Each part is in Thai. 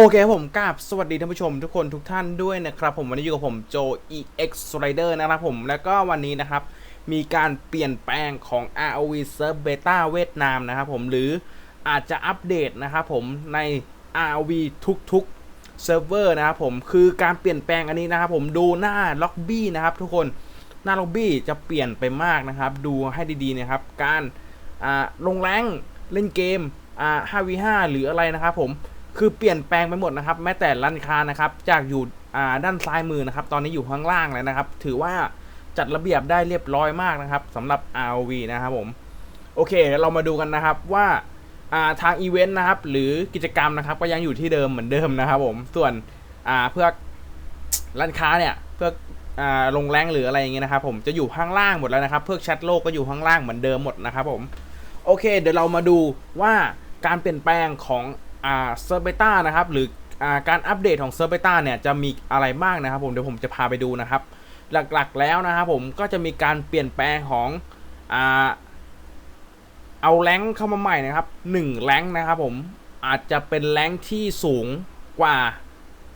โอเคผมกราบสวัสดีท่านผู้ชมทุกคนทุกท่านด้วยนะครับผมวันนี้อยู่กับผมโจ EX Rider นะครับผมแล้วก็วันนี้นะครับ มีการเปลี่ยนแปลงของ ROV Serv Beta เวียดนามนะครับผมหรืออาจจะอัปเดตนะครับผมใน ROV ทุกๆเซิร์ฟเวอร์นะครับผมคือการเปลี่ยนแปลงอันนี้นะครับผมดูหน้าล็อบบี้นะครับทุกคนหน้าล็อบบี้จะเปลี่ยนไปมากนะครับ ดูให้ดีๆนะครับ การลงแรงเล่นเกมอ่า 5v5 หรืออะไรนะครับผม คือเปลี่ยนแปลงไปหมดนะครับ แม้แต่ร้านค้านะครับ จากอยู่ด้านซ้ายมือนะครับ ตอนนี้อยู่ข้างล่างเลยนะครับ ถือว่าจัดระเบียบได้เรียบร้อยมากนะครับสำหรับ ROV นะครับผม โอเค เรามาดูกันนะครับว่าาทางอีเวนต์นะครับ หรือกิจกรรมนะครับ ก็ยังอยู่ที่เดิมเหมือนเดิมนะครับ ผม ส่วนเพื่อร้านค้าเนี่ยเพื่ออลงแรงหรืออะไรอย่างเงี้ยนะครับ ผมจะอยู่ข้างล่างหมดแล้วนะครับ เพื่อแชทโลกก็อยู่ข้างล่างเหมือนเดิมหมดนะครับ ผม โอเค เดี๋ยวเรามาดูว่าการเปลี่ยนแปลงของ อ่าเซอร์เบต้านะครับหรืออ่าการอัปเดตของเซอร์เบต้าเนี่ยจะมีอะไรบ้างนะครับผมเดี๋ยวผมจะพาไปดูนะครับ หลักๆแล้วนะครับผมก็จะมีการเปลี่ยนแปลงของอ่าเอาแรงเข้ามาใหม่นะครับ1แรงนะครับผมอาจจะเป็นแรงที่สูงกว่า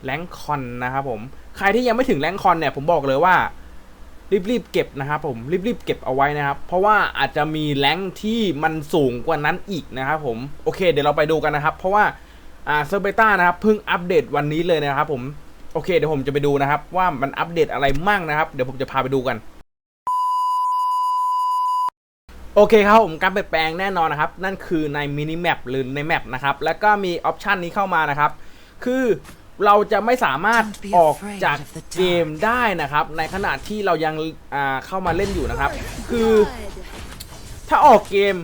แรงคอนนะครับผมใครที่ยังไม่ถึงแรงคอนเนี่ยผมบอกเลยว่า รีบๆเก็บนะครับผมรีบๆเก็บเอาไว้นะครับ เพราะว่าอาจจะมีแรงที่มันสูงกว่านั้นอีกนะครับผมโอเค เดี๋ยวเราไปดูกันนะครับ เพราะว่าอ่าเซอร์เบต้านะครับเพิ่งอัปเดตวันนี้เลยนะครับผมโอเคเดี๋ยวผมจะไปดูนะครับ ว่ามันอัปเดตอะไรมั่งนะครับ เดี๋ยวผมจะพาไปดูกันโอเคครับผมการเปลี่ยนแปลงแน่นอนนะครับ นั่นคือในมินิแมปหรือในแมปนะครับ แล้วก็มีออปชันนี้เข้ามานะครับ คือ เราจะไม่สามารถออกจากเกมได้นะครับ ในขณะที่เรายังอ่าเข้ามาเล่นอยู่นะครับ คือถ้าออกเกม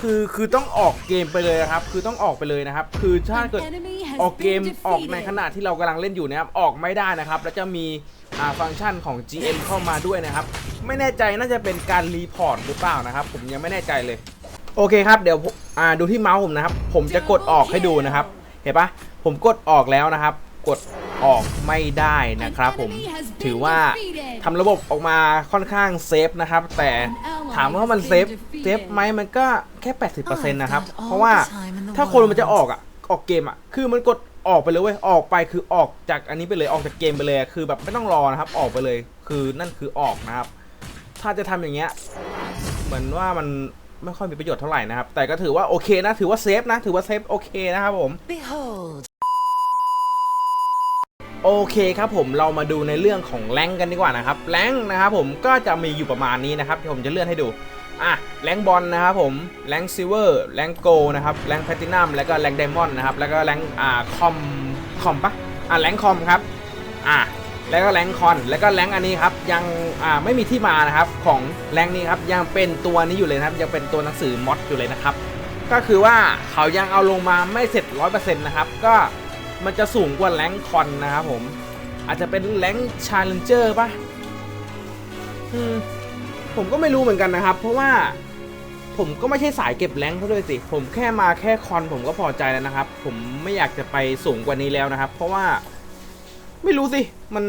คือคือต้องออกเกมไปเลยนะครับ คือต้องออกไปเลยนะครับ คือถ้าเกิดออกเกมออกในขณะที่เรากำลังเล่นอยู่นะครับออกไม่ได้นะครับ แล้วจะมีอ่าฟังก์ชันของ GM เข้ามาด้วยนะครับ ไม่แน่ใจน่าจะเป็นการรีพอร์ตหรือเปล่านะครับ ผมยังไม่แน่ใจเลย โอเคครับเดี๋ยวผมอ่าดูที่เมาส์ผมนะครับ ผมจะกดออกให้ดูนะครับ เห็นปะผมกดออกแล้วนะครับ กดออกไม่ได้นะครับ ผมถือว่าทำระบบออกมาค่อนข้างเซฟนะครับ แต่ถามว่ามันเซฟเซฟไหมมันก็แค่ 80%นะครับ เพราะว่าถ้าคนมันจะออกอะออกเกมอะคือมันกดออกไปเลยเว้ยออกไปคือออกจากอันนี้ไปเลยออกจากเกมไปเลยอะคือแบบไม่ต้องรอนะครับ ออกไปเลย คือนั่นคือออกนะครับ ถ้าจะทำอย่างเงี้ยเหมือนว่ามันไม่ค่อยมีประโยชน์เท่าไหร่นะครับ แต่ก็ถือว่าโอเคนะ ถือว่าเซฟนะ ถือว่าเซฟโอเคนะครับผม Behold, โอเคครับผมเรามาดูในเรื่องของแรงกันดีกว่านะครับแรงนะครับผมก็จะมีอยู่ประมาณนี้นะครับที่ผมจะเลื่อนให้ดูอะแรงบอลนะครับผมแรงซิเวอร์แรงโกนะครับแรงแพตินัมแล้วก็แรงไดมอนด์นะครับแล้วก็แรงอ่าคอมคอมปะอะแรงคอมครับอะแล้วก็แรงคอน แล้วก็แรงอันนี้ครับยังอ่าไม่มีที่มานะครับของแรงนี้ครับยังเป็นตัวนี้อยู่เลยนะครับยังเป็นตัวหนังสือมอดอยู่เลยนะครับก็คือว่าเขายังเอาลงมาไม่เสร็จ100%นะครับก็ มันจะสูงกว่าแรงคอนนะครับผม อาจจะเป็นแรงค์ชาเลนเจอร์ป่ะผมก็ไม่รู้เหมือนกันนะครับ เพราะว่าผมก็ไม่ใช่สายเก็บแรงเขาด้วยสิ ผมแค่มาแค่คอนผมก็พอใจแล้วนะครับ ผมไม่อยากจะไปสูงกว่านี้แล้วนะครับ เพราะว่าไม่รู้สิ มัน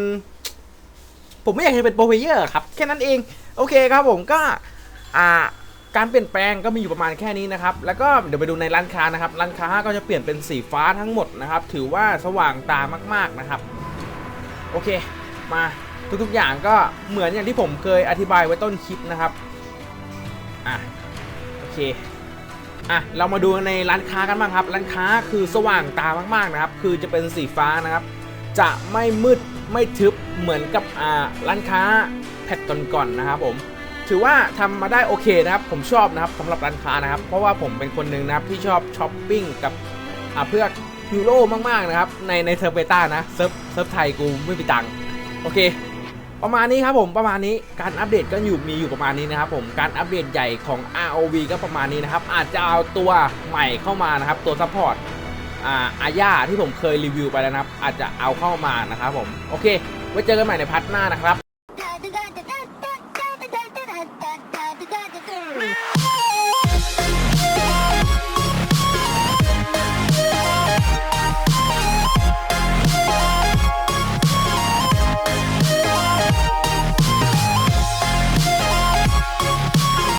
ผมไม่อยากจะเป็นโปรเพเยอร์ครับ แค่นั้นเอง โอเคครับผมก็ อ่า การเปลี่ยนแปลงก็มีอยู่ประมาณแค่นี้นะครับแล้วก็เดี๋ยวไปดูในร้านค้านะครับร้านค้าก็จะเปลี่ยนเป็นสีฟ้าทั้งหมดนะครับถือว่าสว่างตามากๆนะครับ โอเค มาทุกๆอย่างก็เหมือนอย่างที่ผมเคยอธิบายไว้ต้นคลิปนะครับอะโอเคอะเรามาดูในร้านค้ากันบ้างครับ ร้านค้าคือสว่างตามากๆนะครับ คือจะเป็นสีฟ้านะครับ จะไม่มืดไม่ทึบเหมือนกับอ่าร้านค้าแพทก่อนๆนะครับผม ถือว่าทำมาได้โอเคนะครับผมชอบนะครับสำหรับร้านค้านะครับ เพราะว่าผมเป็นคนหนึ่งนะครับที่ชอบช้อปปิ้งกับเพื่อยูโรมากๆนะครับในในเทอร์เบต้านะเซิร์ฟเซิร์ฟไทยกูไม่มีตังค์โอเค ประมาณนี้ครับผมประมาณนี้การอัปเดตก็อยู่มีอยู่ประมาณนี้นะครับผมการอัปเดตใหญ่ของ ROV ก็ประมาณนี้นะครับอาจจะเอาตัวใหม่เข้ามานะครับตัวซัพพอร์ตอ่าอาญาที่ผมเคยรีวิวไปแล้วนะครับ อาจจะเอาเข้ามานะครับผม โอเค ไว้เจอกันใหม่ในพาร์ทหน้านะครับ